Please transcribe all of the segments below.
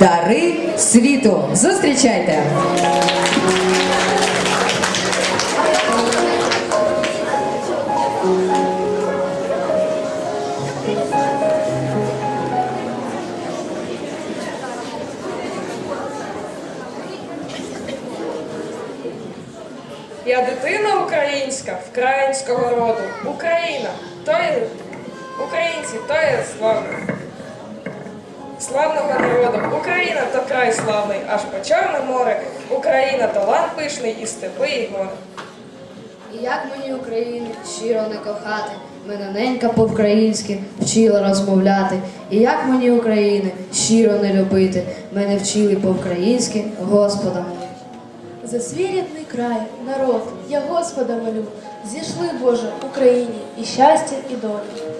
Дари світу. Зустрічайте! Я дитина українська, вкраїнського роду. Україна, то є українці, то є славно. Славного народу. Україна то край славний, аж по Чорне море. Україна то лан пишний і степи, і гори. І як мені України щиро не кохати, мене ненька по-українськи вчила розмовляти. І як мені України щиро не любити, мене вчили по-українськи Господа. За свій рідний край, народ, я Господа молю, зійшли, Боже, Україні і щастя, і долю.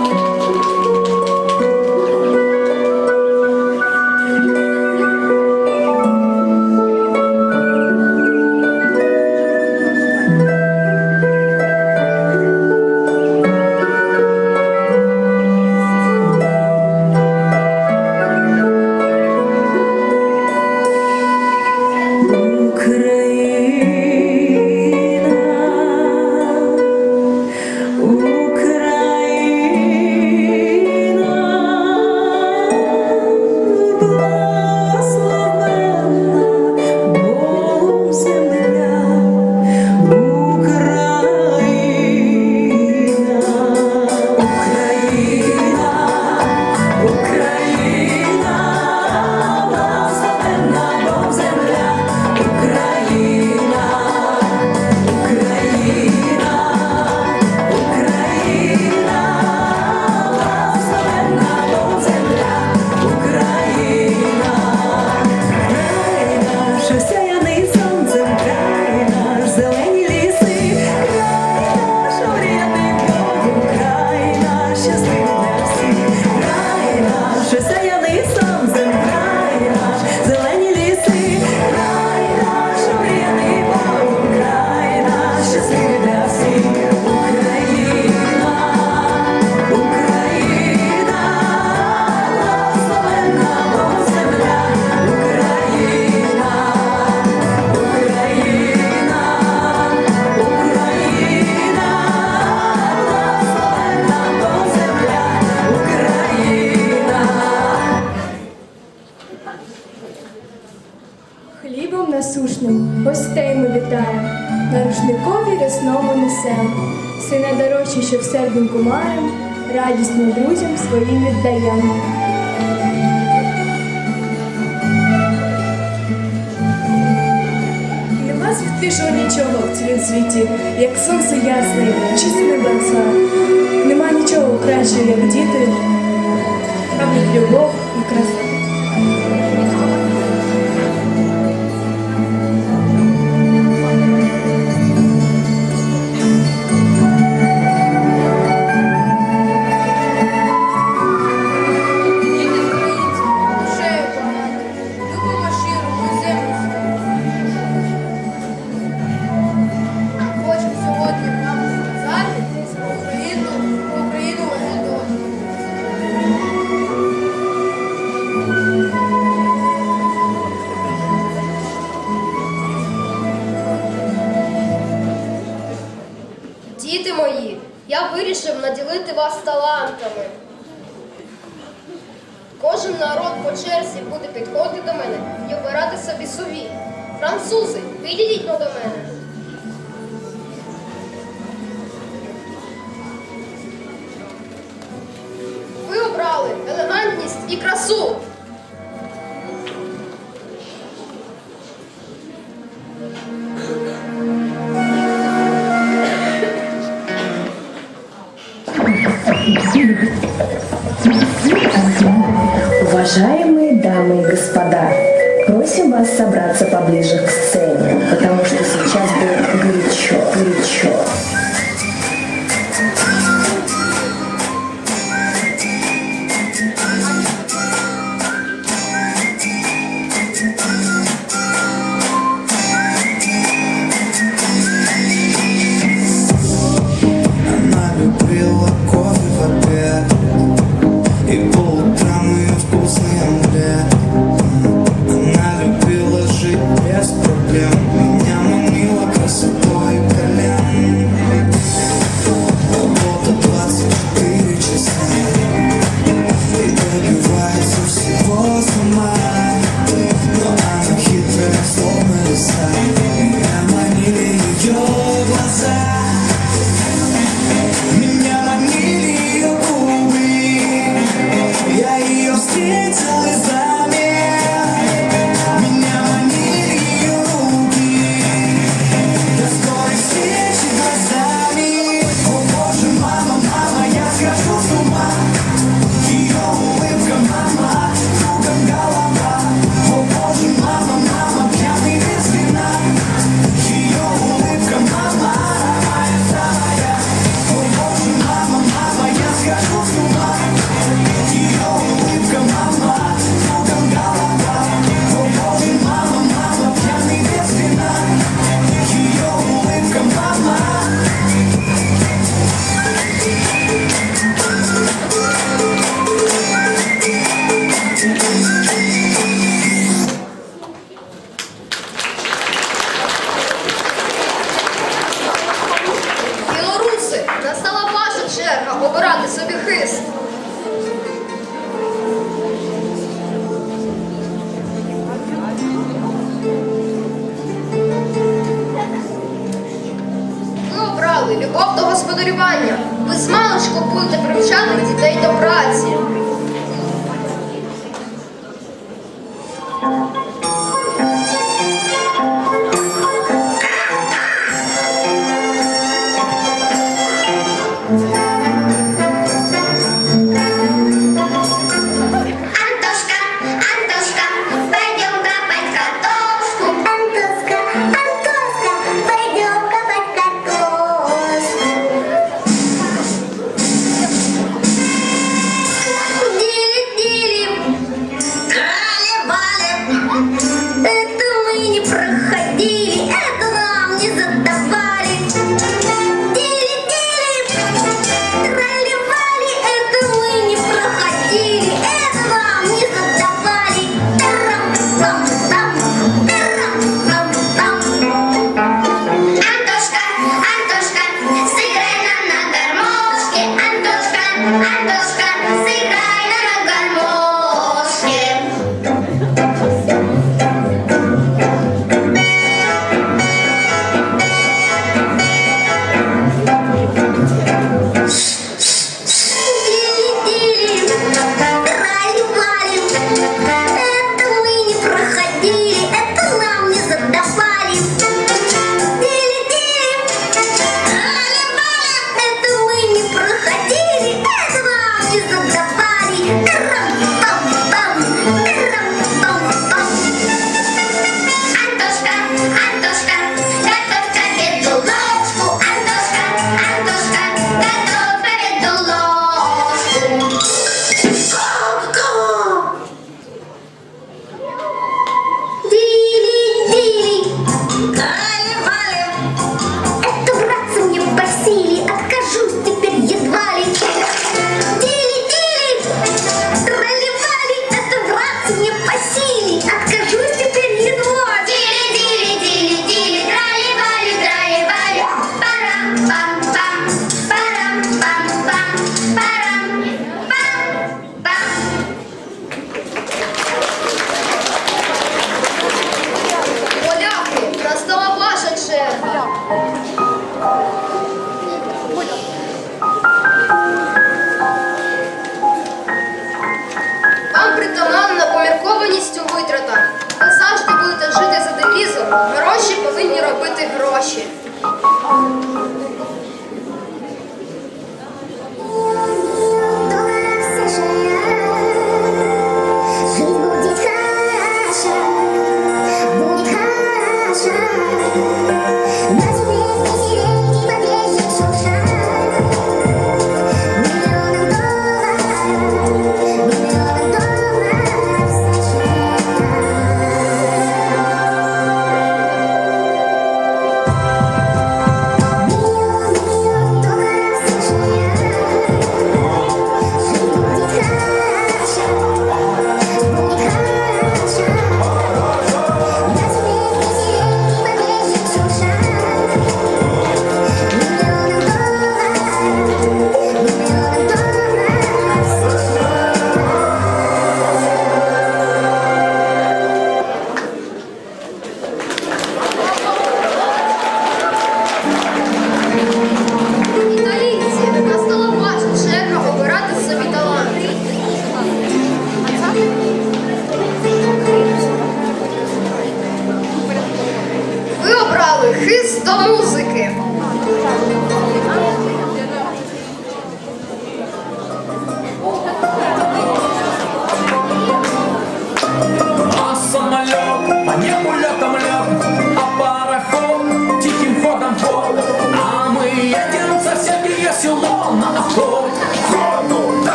ми вітаємо, на рушникові рясному несемо. Все найдорожче, що в серденьку маємо, радісно друзям своїм віддаємо. Нема світлішого нічого в цілім світі, як сонце ясне, чисте небеса. Нема нічого кращого, як діти, а в любов і краса. Уважаемые господарювання. Ви з маличку будете привчати дітей до праці.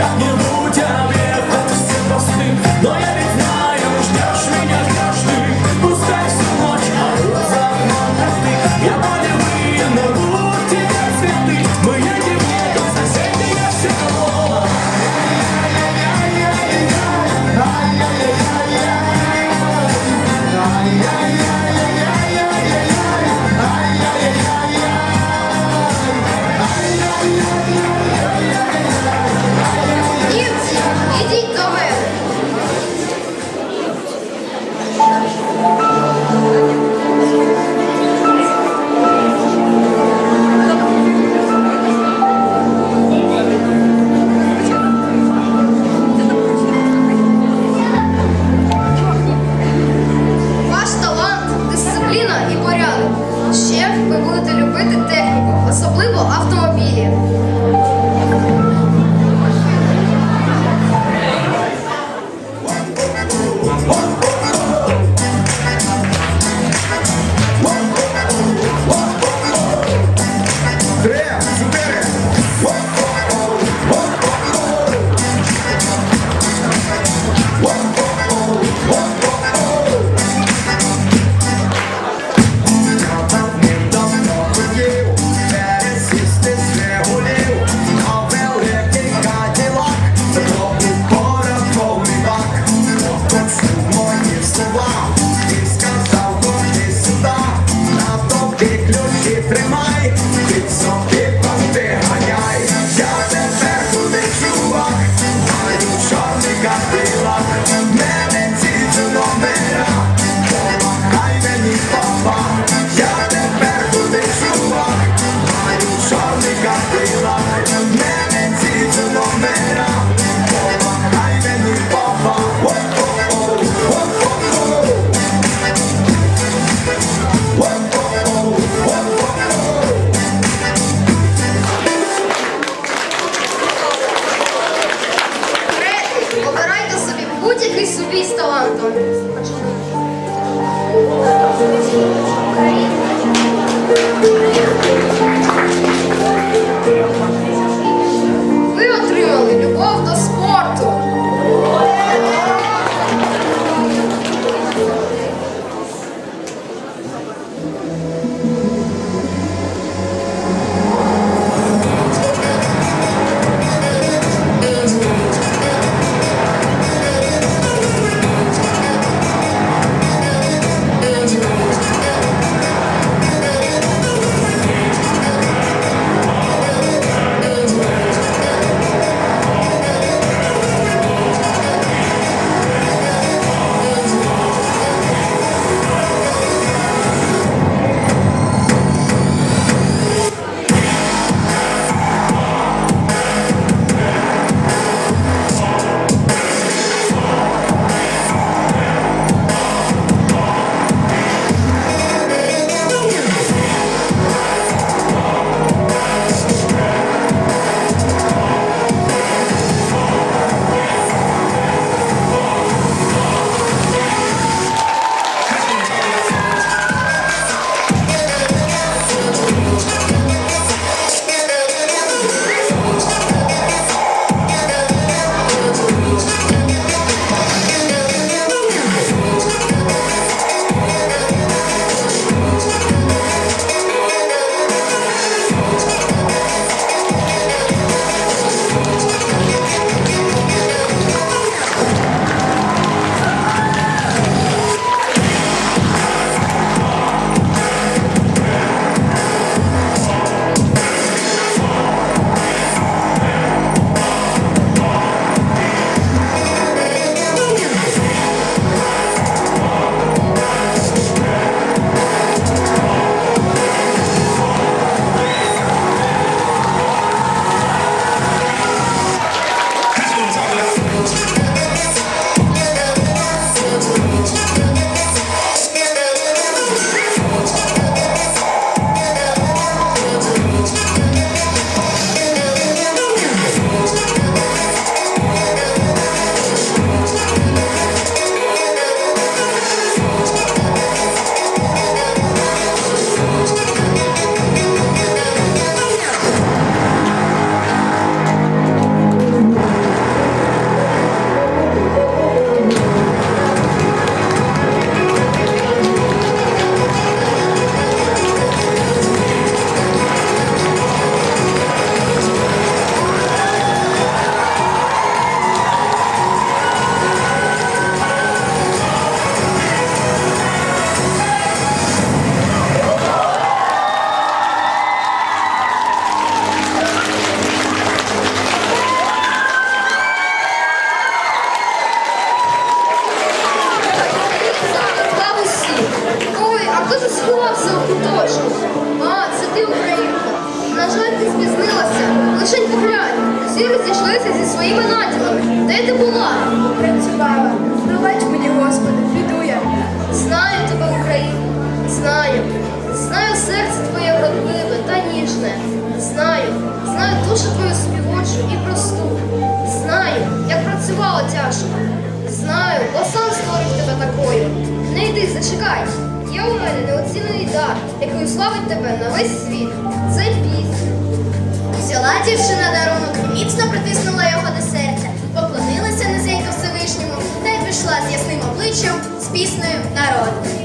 当年无价そうです。Зачекай. Є у мене неоцінений дар, який славить тебе на весь світ. Це пісня. Взяла дівчина дарунок міцно притиснула його до серця, поклонилася низенько Всевишньому та й пішла з ясним обличчям з піснею народ.